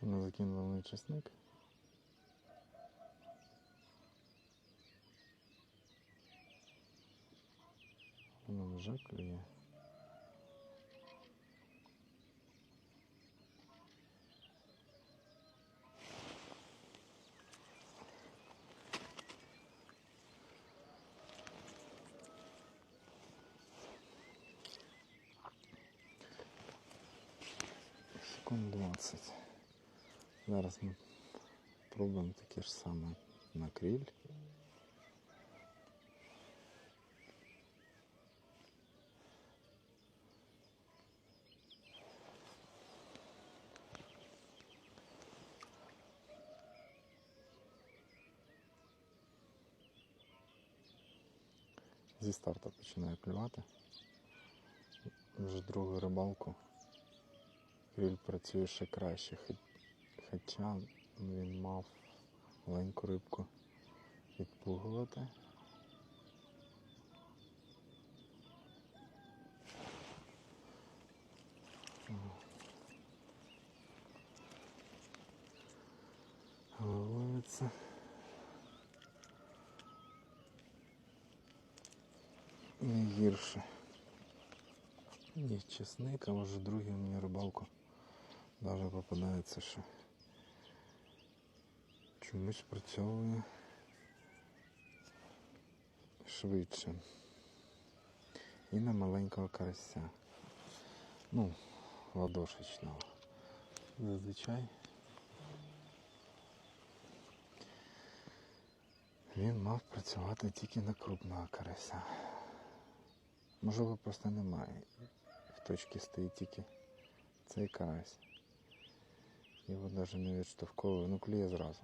Це ми закинули чесник. Воно вже клює. Секунд 20. Зараз ми пробуємо таке ж саме на криль. Зі старту починає клювати. Вже другу рибалку. Криль працює ще краще, хоча він мав маленьку рибку відпугувати. Ловиться. Не гірше. Ні, чесник, а вже другий мені рибалку навіть попадається, що чомусь працьовує швидше. І на маленького карася. Ну, ладошечного. Зазвичай він мав працювати тільки на крупного карася. Можливо, просто немає. В точці стоїть тільки цей карась. Його навіть не відштовховує, ну клює зразу.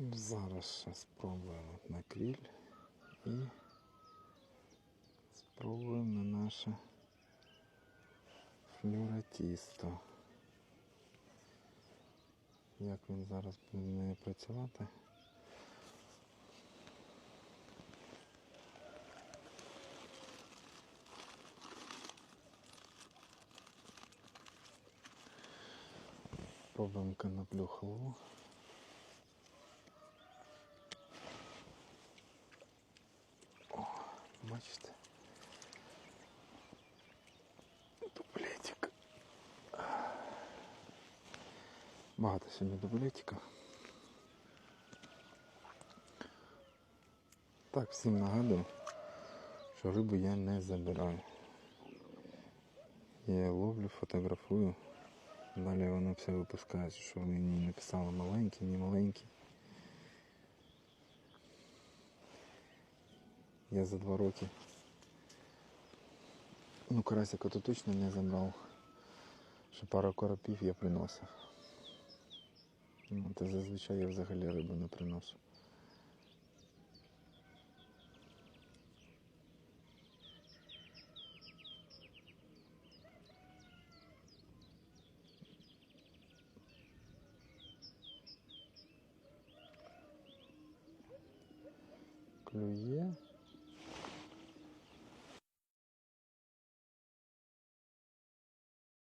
Зараз ще спробуємо на кріль і спробуємо на наше флюратісто. Як він зараз буде працювати? Пробуємо коноплю халву. Бачите? Дублетик. Багато сьогодні дублетика. Так, всім нагадую, що рибу я не забираю. Я ловлю, фотографую. Далі воно все випускає, що мені написало маленький, не маленький. Я за два роки. Ну, карасика то точно не забрав. Ще пару коропів я приносив. Ну, та зазвичай я взагалі рибу не приношу. Клює.